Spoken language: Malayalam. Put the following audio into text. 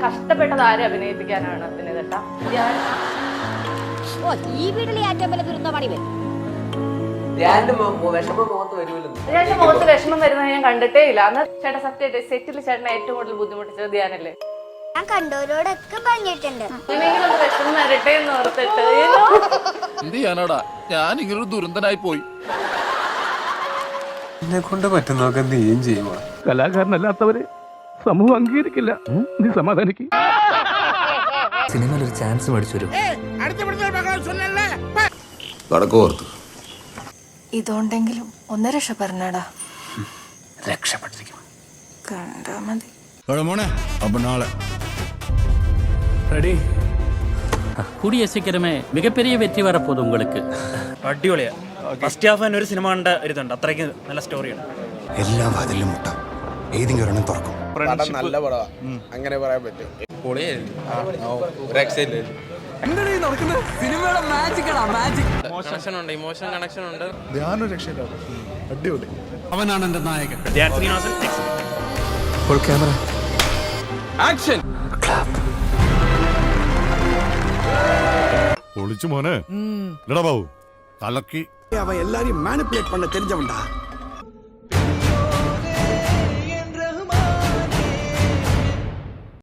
കഷ്ടപ്പെട്ടത് ആരെ അഭിനയിപ്പിക്കാനാണ് വിനീതേട്ടാ ഞാൻ ഓ ഈ വീട്ടിലെ ഏറ്റവും വലിയ പണി ഇവൻ. ധ്യാനിന്റെ മു- വിഷമം മുഖത്ത് വരുമല്ലോ. ചേട്ടന്റെ മുഖത്ത് വിഷമം വരുന്നത് ഞാൻ കണ്ടിട്ടേ ഇല്ല. അന്ന് ചേട്ടൻ സത്യമായിട്ട് സെറ്റിൽ ചേട്ടനെ ഏറ്റവും കൂടുതൽ ബുദ്ധിമുട്ടിച്ചത് ധ്യാനല്ലേ? ഞാൻ കണ്ടവരോടൊക്കെ പറഞ്ഞിട്ടുണ്ട്. ഇനിയെങ്കിലും ഒന്ന് വിഷമം വരട്ടെ എന്ന് ഓർത്തിട്ട് എന്ത് ചെയ്യാനാടാ? ഞാൻ ഇങ്ങനൊരു ദുരന്തനായി പോയി. എന്നെ കൊണ്ട് പറ്റുന്നതൊക്കെ നീയും ചെയ്യുവാ. കലാകാരനല്ലാത്തവരെ സമൂഹം അംഗീകരിക്കില്ല നീ സമാധാനിക്ക് സിനിമയിൽ ഒരു ചാൻസ് മേടിച്ചു വരും കടക്കോർത്ത് ഇതുണ്ടെങ്കിലും ഒന്ന് രക്ഷപ്പെടണടാ രക്ഷപ്പെട്ടിരിക്കും കണ്ടാ മതി മോനെ അപ്പൊ നാളെ கூடிய சீக்கிரமே மிகப்பெரிய வெற்றி வரப்போகுது உங்களுக்கு അടിപൊളിയാ ഫസ്റ്റ് ഹാഫ് തന്നെ ഒരു സിനിമ കണ്ട ഒരു ഇതുണ്ട് അത്രയ്ക്ക് നല്ല സ്റ്റോറിയാണ് എല്ലാ വാതിലും മുട്ടാം ഏതെങ്കിലും ഒരെണ്ണം തുറക്കും പടം നല്ല പടമാണ് അങ്ങനെ പറയാൻ പറ്റും. ഒളിച്ചു മോനെ. ഇല്ലടാ തലക്കി. അവ എല്ലാരെയും മാനിപ്പുലേറ്റ് പണ്ട് തെരിഞ്ഞവണ്ടാ